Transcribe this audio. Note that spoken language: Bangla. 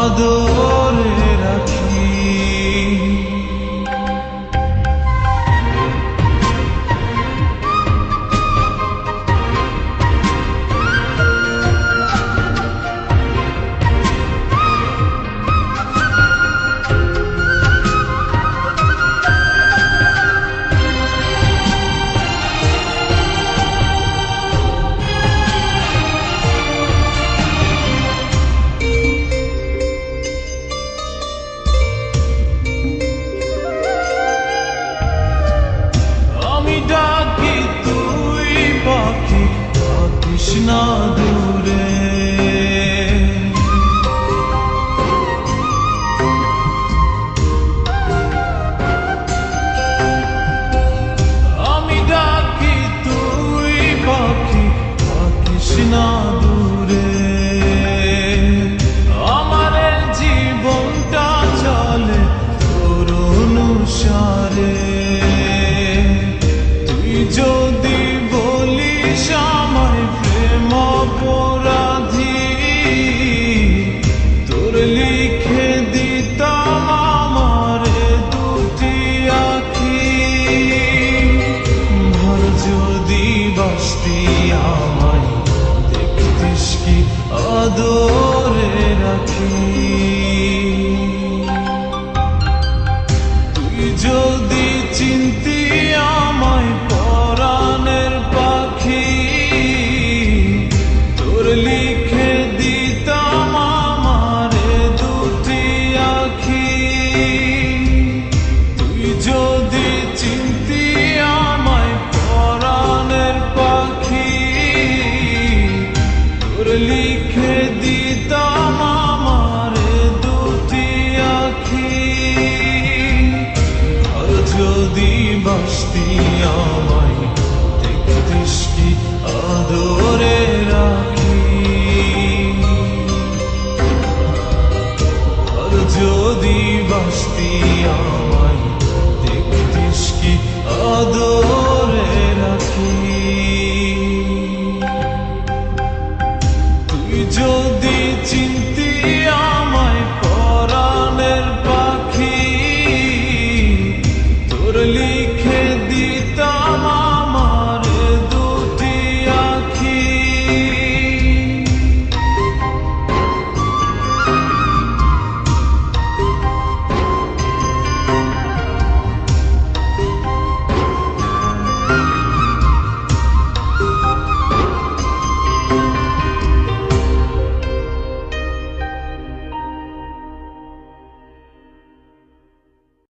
আদর Krishna লিখে দিতাম আমার দুটি আখি। যদি বাসতি আমার